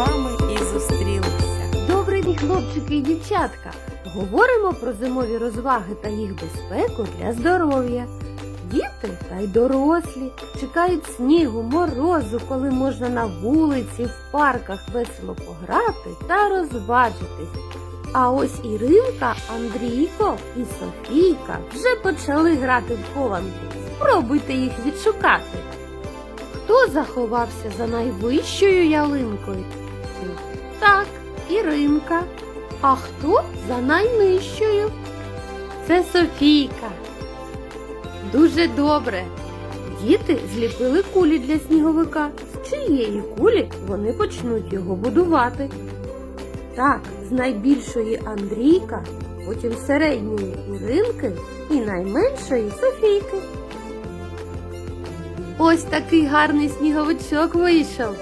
вами і зустрілися. Добрий день, хлопчики і дівчатка! Говоримо про зимові розваги та їх безпеку для здоров'я. Діти та й дорослі чекають снігу, морозу, коли можна на вулиці, в парках весело пограти та розважитись. А ось Іринка, Андрійко і Софійка вже почали грати в хованки. Спробуйте їх відшукати. Хто заховався за найвищою ялинкою? Так, Іринка. А хто за найнижчою? Це Софійка. Дуже добре. Діти зліпили кулі для сніговика. З чиєї кулі вони почнуть його будувати. Так, з найбільшої Андрійка, потім середньої Іринки і найменшої Софійки. Ось такий гарний сніговичок вийшов.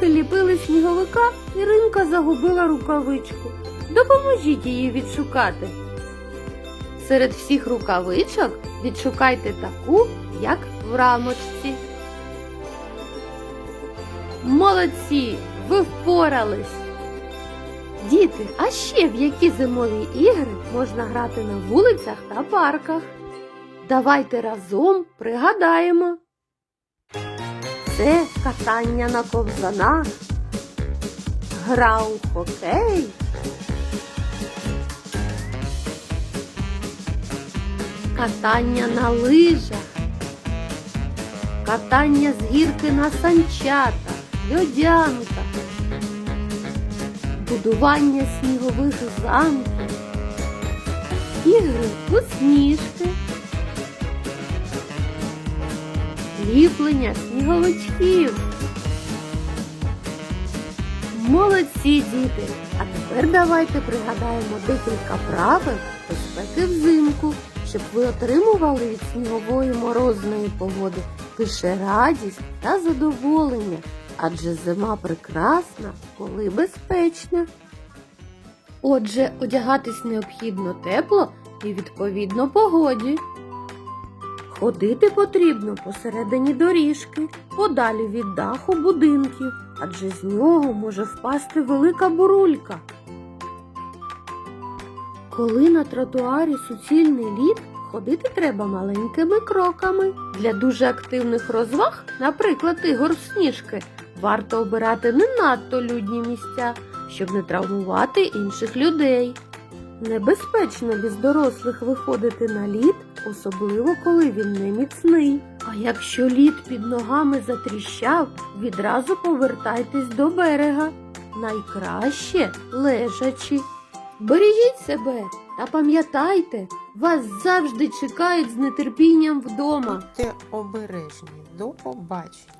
Доки ліпили сніговика, Іринка загубила рукавичку. Допоможіть її відшукати. Серед всіх рукавичок відшукайте таку, як в рамочці. Молодці! Ви впорались! Діти, а ще в які зимові ігри можна грати на вулицях та парках? Давайте разом пригадаємо. Це катання на ковзанах, гра у хокей, катання на лижах, катання з гірки на санчатах, льодянках, будування снігових замків, ігри у сніжки. Ліплення сніговичків. Молодці діти! А тепер давайте пригадаємо декілька правил безпеки взимку, щоб ви отримували від снігової морозної погоди лише радість та задоволення, адже зима прекрасна, коли безпечна. Отже, одягатись необхідно тепло і відповідно погоді. Ходити потрібно посередині доріжки, подалі від даху будинків, адже з нього може впасти велика бурулька. Коли на тротуарі суцільний лід, ходити треба маленькими кроками. Для дуже активних розваг, наприклад, ігор сніжки, варто обирати не надто людні місця, щоб не травмувати інших людей. Небезпечно без дорослих виходити на лід, особливо коли він не міцний. А якщо лід під ногами затріщав, відразу повертайтесь до берега. Найкраще лежачи. Бережіть себе та пам'ятайте, вас завжди чекають з нетерпінням вдома. Будьте обережні. До побачення.